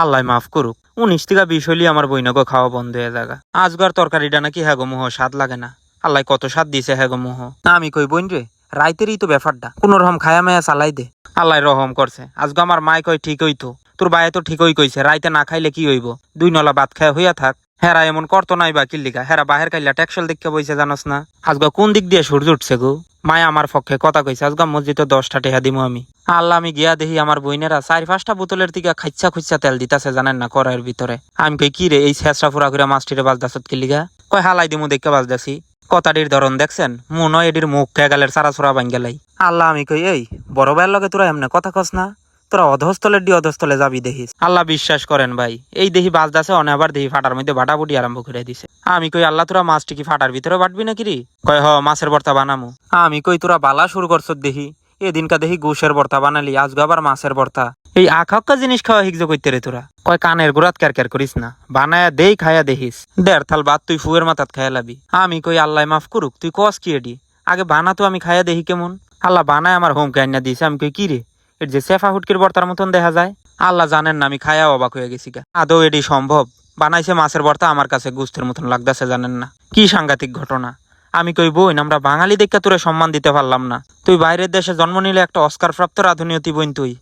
আল্লাহ মাফ করুক। উনিশ থেকে বিশ হইলে আমার বইনকে খাওয়া বন্ধ হয়ে যাগা আজকার তরকারিটা নাকি হ্যাগো মোহ স্বাদ লাগে না। আল্লাহ কত স্বাদ দিছে হ্যাগো মোহ। আমি কই বইন রে, রাইতেরই তো ব্যাপারটা। কোন রকম খায়া মায়া চালাই দে। আল্লাহ রহম করছে। আজকে আমার মায় কয়, ঠিক হইতো তোর বায়ে তো ঠিকই কইছে, রাইতে না খাইলে কি হইব? দুই নলা ভাত খায় হইয়া থাক। হেরা এমন করতো নাই বা কিল্লিকা হেরা বাহের কাইলা ট্যাক্সল দেখতে বইছে জানোস না। আজকে কোন দিক দিয়ে সূর্য উঠছে গো? মায় আমার পক্ষে কথা কইছে আজকে মসজিদে দশটা টেহা দিমু আমি। আল্লাহ আমি গিয়া দেখি আমার বইনেরা চার পাঁচটা বোতলের দিকে খাইচ্ছা খুচ্ছা তেল দিতাছে, জানেন না করার ভিতরে। আমি কই, কি রে, এই ছেঁচড়া ফুরা করে মাছটিরে বাজদাসত কিলিগা কয় হালাই দিমু, দেখে বাজদাসি কথাটির ধরন দেখছেন? মনে এটির মুখ খেয়ে গেলের সারা সুরা বাঙ্গে লাই। আল্লাহ আমি কই, এই, বড় ভাইয়ের লগে তোরা এমনি কথা কস না। তোরা অধস্থলের ডি অধস্থলে যাবি দেখিস। আল্লাহ বিশ্বাস করেন ভাই, এই দেহি বাজদাসে অনে আবার দেহি ফাটার মধ্যে বাটাবুটি আরম্ভ করে দিছে। আমি কই আল্লাহ তোরা মাছটি কি ফাটার ভিতরে বাটবি নাকি রে? কয় হ মাছের ভর্তা বানামু। আমি কই তোরা বালা শুরু করছ দেহি এদিনকা দেখি গুশের ভর্তা বানালি আজকে আবার মাছের ভর্তা এই আখাক্কা জিনিস খাওয়া হিগজ কইতে রে তোরা। কয় কানের গুড়াত ক্যার ক্যার করিস না। বানায়া দেই খায়া দেখিস দেড় থাল বাদ তুই ফুয়ের মাথাত খায়া লাবি। আমি কই আল্লাহ মাফ করুক তুই কস কি এডি? আগে বানা তো আমি খায়া দেখি কেমন? আল্লাহ বানায় আমার হোম কাইনা দিয়েছে আমি কই কি রে? এর যে সেফা হুটকির বর্তার মতন দেখা যায়। আল্লাহ জানেন না আমি খায়া অবাক হয়ে গেছি গা। আদৌ এটি সম্ভব? বানাইছে মাছের বর্তা, আমার কাছে গুস্তের মতন লাগতেছে, জানেন না। কি সাংঘাতিক ঘটনা। আমি কই বোন আমরা বাঙালি দেখা তোরে সম্মান দিতে পারলাম না। তুই বাইরের দেশে জন্ম নিলে একটা অস্কারপ্রাপ্ত প্রাপ্ত রাধুনিয়তি বোন তুই।